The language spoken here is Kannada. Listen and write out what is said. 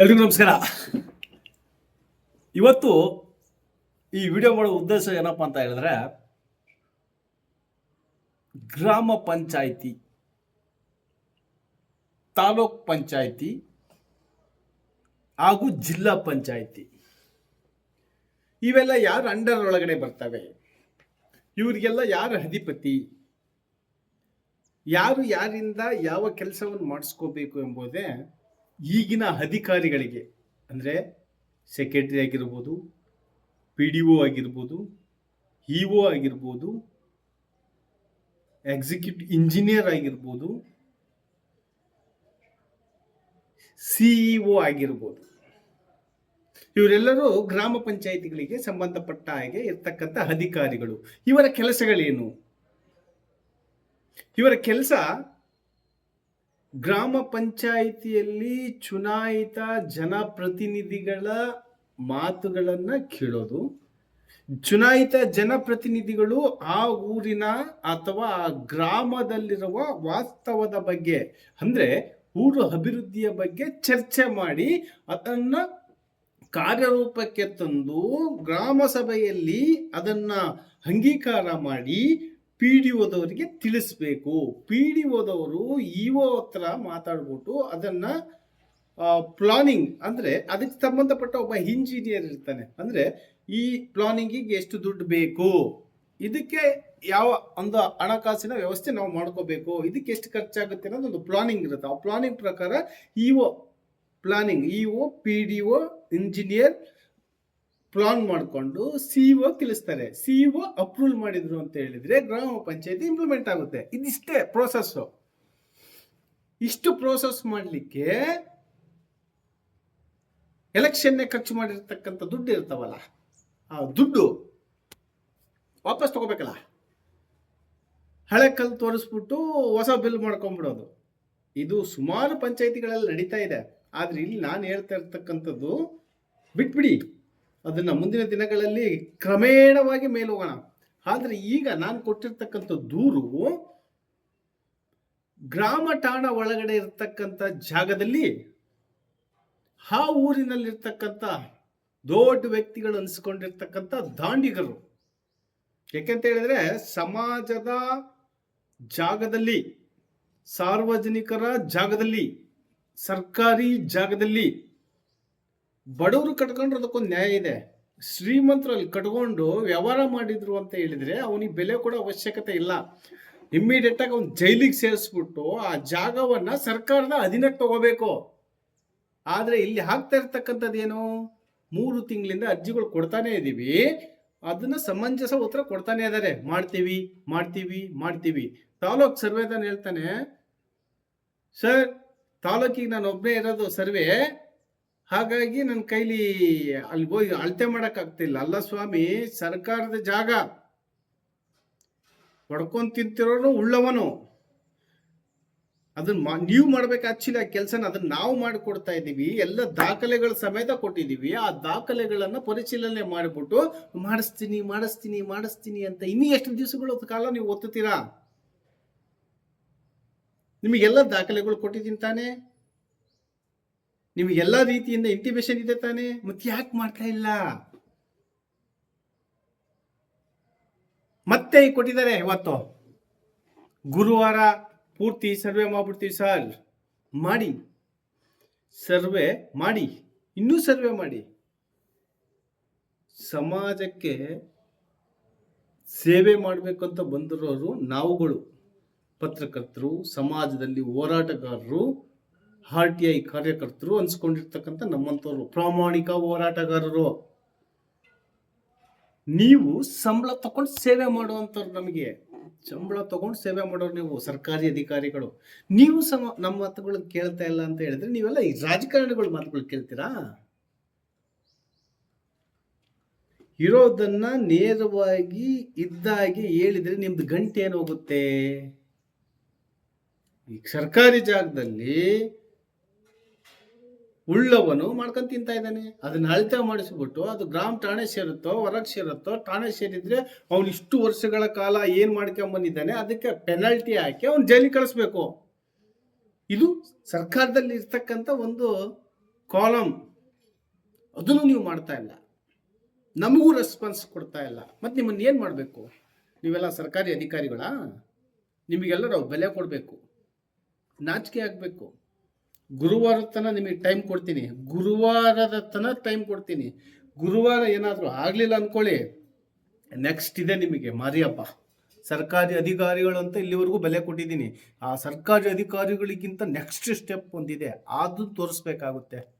ಎಲ್ರಿಗೂ ನಮಸ್ಕಾರ. ಇವತ್ತು ಈ ವಿಡಿಯೋ ಮಾಡೋ ಉದ್ದೇಶ ಏನಪ್ಪ ಅಂತ ಹೇಳಿದ್ರೆ, ಗ್ರಾಮ ಪಂಚಾಯಿತಿ, ತಾಲೂಕ್ ಪಂಚಾಯಿತಿ ಹಾಗೂ ಜಿಲ್ಲಾ ಪಂಚಾಯಿತಿ, ಇವೆಲ್ಲ ಯಾರು ಅಂಡರ್ ಒಳಗಡೆ ಬರ್ತವೆ, ಇವರಿಗೆಲ್ಲ ಯಾರು ಅಧಿಪತಿ, ಯಾರು ಯಾರಿಂದ ಯಾವ ಕೆಲಸವನ್ನು ಮಾಡಿಸ್ಕೋಬೇಕು ಎಂಬುದೇ ಈಗಿನ ಅಧಿಕಾರಿಗಳಿಗೆ, ಅಂದರೆ ಸೆಕ್ರೆಟರಿ ಆಗಿರ್ಬೋದು ಪಿ ಡಿ ಒ ಆಗಿರ್ಬೋದು ಇ ಒ ಆಗಿರ್ಬೋದು ಎಕ್ಸಿಕ್ಯೂಟಿವ್ ಇಂಜಿನಿಯರ್ ಆಗಿರ್ಬೋದು ಸಿಇಒ ಆಗಿರ್ಬೋದು. ಇವರೆಲ್ಲರೂ ಗ್ರಾಮ ಪಂಚಾಯಿತಿಗಳಿಗೆ ಸಂಬಂಧಪಟ್ಟ ಹಾಗೆ ಇರ್ತಕ್ಕಂಥ ಅಧಿಕಾರಿಗಳು. ಇವರ ಕೆಲಸಗಳೇನು? ಇವರ ಕೆಲಸ ಗ್ರಾಮ ಪಂಚಾಯಿತಿಯಲ್ಲಿ ಚುನಾಯಿತ ಜನಪ್ರತಿನಿಧಿಗಳ ಮಾತುಗಳನ್ನು ಕೇಳೋದು. ಚುನಾಯಿತ ಜನಪ್ರತಿನಿಧಿಗಳು ಆ ಊರಿನ ಅಥವಾ ಆ ಗ್ರಾಮದಲ್ಲಿರುವ ವಾಸ್ತವದ ಬಗ್ಗೆ, ಅಂದ್ರೆ ಊರು ಅಭಿವೃದ್ಧಿಯ ಬಗ್ಗೆ ಚರ್ಚೆ ಮಾಡಿ ಅದನ್ನ ಕಾರ್ಯರೂಪಕ್ಕೆ ತಂದು ಗ್ರಾಮ ಸಭೆಯಲ್ಲಿ ಅದನ್ನ ಅಂಗೀಕಾರ ಮಾಡಿ ಪಿ ಡಿ ಓದವರಿಗೆ ತಿಳಿಸ್ಬೇಕು. ಪಿ ಡಿ ಓದವರು ಇ ಒ ಹತ್ರ ಮಾತಾಡ್ಬಿಟ್ಟು ಅದನ್ನ ಪ್ಲಾನಿಂಗ್ ಅಂದ್ರೆ ಅದಕ್ಕೆ ಸಂಬಂಧಪಟ್ಟ ಒಬ್ಬ ಇಂಜಿನಿಯರ್ ಇರ್ತಾನೆ. ಅಂದ್ರೆ ಈ ಪ್ಲಾನಿಂಗಿಗೆ ಎಷ್ಟು ದುಡ್ಡು ಬೇಕು? ಇದಕ್ಕೆ ಯಾವ ಒಂದು ಹಣಕಾಸಿನ ವ್ಯವಸ್ಥೆ ನಾವು ಮಾಡ್ಕೋಬೇಕು? ಇದಕ್ಕೆ ಎಷ್ಟು ಖರ್ಚಾಗುತ್ತೆ ಅನ್ನೋದು ಒಂದು ಪ್ಲಾನಿಂಗ್ ಇರುತ್ತೆ. ಆ ಪ್ಲಾನಿಂಗ್ ಪ್ರಕಾರ E O planning E O P D O engineer plan ಮಾಡಿಕೊಂಡು ಸಿ ಒ ತಿಳಿಸ್ತಾರೆ. ಸಿ ಒ ಅಪ್ರೂವಲ್ ಮಾಡಿದ್ರು ಅಂತ ಹೇಳಿದ್ರೆ ಗ್ರಾಮ ಪಂಚಾಯತಿ ಇಂಪ್ಲಿಮೆಂಟ್ ಆಗುತ್ತೆ. ಇದಿಷ್ಟೇ ಪ್ರೋಸೆಸ್ಸು ಇಷ್ಟು ಪ್ರೋಸೆಸ್ ಮಾಡಲಿಕ್ಕೆ ಎಲೆಕ್ಷನ್ನೇ ಖರ್ಚು ಮಾಡಿರ್ತಕ್ಕಂಥ ದುಡ್ಡು ಇರ್ತಾವಲ್ಲ, ಆ ದುಡ್ಡು ವಾಪಸ್ ತಗೋಬೇಕಲ್ಲ. ಹಳೆ ಕಲ್ಲು ತೋರಿಸ್ಬಿಟ್ಟು ಹೊಸ ಬಿಲ್ ಮಾಡ್ಕೊಂಡ್ಬಿಡೋದು ಇದು ಸುಮಾರು ಪಂಚಾಯಿತಿಗಳಲ್ಲಿ ನಡೀತಾ ಇದೆ. ಆದ್ರೆ ಇಲ್ಲಿ ನಾನು ಹೇಳ್ತಾ ಇರ್ತಕ್ಕಂಥದ್ದು ಬಿಟ್ಬಿಡಿ. ಅದನ್ನ ಮುಂದಿನ ದಿನಗಳಲ್ಲಿ ಕ್ರಮೇಣವಾಗಿ ಮೇಲೋಗೋಣ ಆದ್ರೆ ಈಗ ನಾನು ಕೊಟ್ಟಿರ್ತಕ್ಕಂಥ ದೂರು ಗ್ರಾಮ ಠಾಣ ಒಳಗಡೆ ಇರ್ತಕ್ಕಂಥ ಜಾಗದಲ್ಲಿ ಆ ಊರಿನಲ್ಲಿರ್ತಕ್ಕಂಥ ದೊಡ್ಡ ವ್ಯಕ್ತಿಗಳು ಅನಿಸ್ಕೊಂಡಿರ್ತಕ್ಕಂಥ ದಾಂಡಿಗರು. ಯಾಕೆಂತ ಹೇಳಿದ್ರೆ ಸಮಾಜದ ಜಾಗದಲ್ಲಿ, ಸಾರ್ವಜನಿಕರ ಜಾಗದಲ್ಲಿ, ಸರ್ಕಾರಿ ಜಾಗದಲ್ಲಿ ಬಡವರು ಕಟ್ಕೊಂಡ್ರೆ ಅದಕ್ಕೊಂದು ನ್ಯಾಯ ಇದೆ. ಶ್ರೀಮಂತರಲ್ಲಿ ಕಟ್ಕೊಂಡು ವ್ಯವಹಾರ ಮಾಡಿದ್ರು ಅಂತ ಹೇಳಿದ್ರೆ ಅವನಿಗೆ ಬೆಲೆ ಕೊಡೋ ಅವಶ್ಯಕತೆ ಇಲ್ಲ. ಇಮ್ಮಿಡಿಯೇಟ್ ಆಗಿ ಅವ್ನು ಜೈಲಿಗೆ ಸೇರಿಸ್ಬಿಟ್ಟು ಆ ಜಾಗವನ್ನ ಸರ್ಕಾರದ ಅಧೀನಕ್ಕೆ ತಗೋಬೇಕು. ಆದ್ರೆ ಇಲ್ಲಿ ಹಾಕ್ತಾ ಇರ್ತಕ್ಕಂಥದ್ದು ಏನು? ಮೂರು ತಿಂಗಳಿಂದ ಅರ್ಜಿಗಳು ಕೊಡ್ತಾನೆ ಇದ್ದೀವಿ ಅದನ್ನ ಸಮಂಜಸ ಉತ್ತರ ಕೊಡ್ತಾನೆ ಇದ್ದಾರೆ ಮಾಡ್ತೀವಿ ಮಾಡ್ತೀವಿ ಮಾಡ್ತೀವಿ. ತಾಲೂಕ್ ಸರ್ವೇದಾನ ಹೇಳ್ತಾನೆ, ಸರ್, ತಾಲೂಕಿಗೆ ನಾನು ಒಬ್ಬನೇ ಇರೋದು ಸರ್ವೆ ಹಾಗಾಗಿ ನನ್ನ ಕೈಲಿ ಅಲ್ಲಿ ಹೋಗಿ ಅಳತೆ ಮಾಡಕ್ ಆಗ್ತಿಲ್ಲ. ಅಲ್ಲ ಸ್ವಾಮಿ, ಸರ್ಕಾರದ ಜಾಗ. ಹೊಡ್ಕೊಂಡ್ ತಿಂತಿರೋನು ಉಳ್ಳವನು. ಅದನ್ನ ನೀವು ಮಾಡ್ಬೇಕು ಆಕ್ಚುಲಿ ಆ ಕೆಲಸನ ಅದನ್ನ ನಾವು ಮಾಡಿಕೊಡ್ತಾ ಇದ್ದೀವಿ. ಎಲ್ಲ ದಾಖಲೆಗಳ ಸಮೇತ ಕೊಟ್ಟಿದ್ದೀವಿ. ಆ ದಾಖಲೆಗಳನ್ನ ಪರಿಶೀಲನೆ ಮಾಡಿಬಿಟ್ಟು, ಮಾಡಿಸ್ತೀನಿ ಮಾಡಿಸ್ತೀನಿ ಮಾಡಿಸ್ತೀನಿ ಅಂತ ಇನ್ನೂ ಎಷ್ಟು ದಿವಸಗಳು ಕಾಲ ನೀವು ಒತ್ತುತ್ತೀರಾ? ನಿಮಗೆಲ್ಲ ದಾಖಲೆಗಳು ಕೊಟ್ಟಿದ್ದೀನಿ ತಾನೇ. ನಿಮಗೆಲ್ಲ ರೀತಿಯಿಂದ ಇಂಟಿಮೇಷನ್ ಇದೆ ತಾನೇ? ಮತ್ತೆ ಯಾಕೆ ಮಾಡ್ತಾ ಇಲ್ಲ? ಮತ್ತೆ ಕೊಟ್ಟಿದ್ದಾರೆ ಇವತ್ತು. ಗುರುವಾರ ಪೂರ್ತಿ ಸರ್ವೆ ಮಾಡ್ಬಿಡ್ತೀವಿ ಸರ್. ಮಾಡಿ. ಸರ್ವೆ ಮಾಡಿ. ಇನ್ನೂ ಸರ್ವೆ ಮಾಡಿ. ಸಮಾಜಕ್ಕೆ ಸೇವೆ ಮಾಡಬೇಕು ಅಂತ ಬಂದಿರೋರು ನಾವುಗಳು. ಪತ್ರಕರ್ತರು, ಸಮಾಜದಲ್ಲಿ ಹೋರಾಟಗಾರರು ಆರ್ ಟಿ ಐ ಕಾರ್ಯಕರ್ತರು ಅನ್ಸ್ಕೊಂಡಿರ್ತಕ್ಕಂಥ ನಮ್ಮಂಥವ್ರು, ಪ್ರಾಮಾಣಿಕ ಹೋರಾಟಗಾರರು. ನೀವು ಸಂಬಳ ತಗೊಂಡು ಸೇವೆ ಮಾಡುವಂಥವ್ರು ನಮಗೆ. ಸಂಬಳ ತಗೊಂಡು ಸೇವೆ ಮಾಡೋರು ನೀವು, ಸರ್ಕಾರಿ ಅಧಿಕಾರಿಗಳು. ನೀವು ಸಮ, ನಮ್ಮ ಮಾತುಗಳು ಕೇಳ್ತಾ ಇಲ್ಲ ಅಂತ ಹೇಳಿದ್ರೆ ನೀವೆಲ್ಲ ಈ ರಾಜಕಾರಣಿಗಳ ಮಾತುಗಳು ಕೇಳ್ತೀರಾ? ಇರೋದನ್ನ ನೇರವಾಗಿ ಇದ್ದಾಗೆ ಹೇಳಿದ್ರೆ ನಿಮ್ದು ಗಂಟೆ ಏನು ಹೋಗುತ್ತೆ? ಈ ಸರ್ಕಾರಿ ಜಾಗದಲ್ಲಿ ಉಳ್ಳವನು ಮಾಡ್ಕೊಂಡು ತಿಂತಾ ಇದ್ದಾನೆ. ಅದನ್ನ ಅಳತೆ ಮಾಡಿಸ್ಬಿಟ್ಟು ಅದು ಗ್ರಾಮ ಠಾಣೆ ಸೇರುತ್ತೋ, ಹೊರಗೆ ಸೇರುತ್ತೋ, ಠಾಣೆ ಸೇರಿದ್ರೆ ಅವ್ನು ಇಷ್ಟು ವರ್ಷಗಳ ಕಾಲ ಏನ್ ಮಾಡ್ಕೊಂಡ್ ಬಂದಿದ್ದಾನೆ ಅದಕ್ಕೆ ಪೆನಾಲ್ಟಿ ಹಾಕಿ ಅವ್ನು ಜೈಲಿ ಕಳಿಸ್ಬೇಕು. ಇದು ಸರ್ಕಾರದಲ್ಲಿ ಇರ್ತಕ್ಕಂಥ ಒಂದು ಕಾಲಮ್ ಅದನ್ನು ನೀವು ಮಾಡ್ತಾ ಇಲ್ಲ. ನಮಗೂ ರೆಸ್ಪಾನ್ಸ್ ಕೊಡ್ತಾ ಇಲ್ಲ. ಮತ್ತು ನಿಮ್ಮನ್ನ ಏನು ಮಾಡಬೇಕು? ನೀವೆಲ್ಲ ಸರ್ಕಾರಿ ಅಧಿಕಾರಿಗಳಾ? ನಿಮಗೆಲ್ಲರೂ ಬೆಲೆ ಕೊಡಬೇಕು. ನಾಚಿಕೆ ಆಗಬೇಕು. ಗುರುವಾರದ ತನಕ ನಿಮಗೆ ಟೈಮ್ ಕೊಡ್ತೀನಿ. ಗುರುವಾರದ ತನಕ ಟೈಮ್ ಕೊಡ್ತೀನಿ. ಗುರುವಾರ ಏನಾದರೂ ಆಗಲಿಲ್ಲ ಅಂದ್ಕೊಳ್ಳಿ ನೆಕ್ಸ್ಟ್ ಇದೆ ನಿಮಗೆ, ಮಾರಿಯಪ್ಪ. ಸರ್ಕಾರಿ ಅಧಿಕಾರಿಗಳು ಅಂತ ಇಲ್ಲಿವರೆಗೂ ಬೆಲೆ ಕೊಟ್ಟಿದ್ದೀನಿ. ಆ ಸರ್ಕಾರಿ ಅಧಿಕಾರಿಗಳಿಗಿಂತ ನೆಕ್ಸ್ಟ್ ಸ್ಟೆಪ್ ಒಂದಿದೆ. ಅದು ತೋರಿಸ್ಬೇಕಾಗುತ್ತೆ.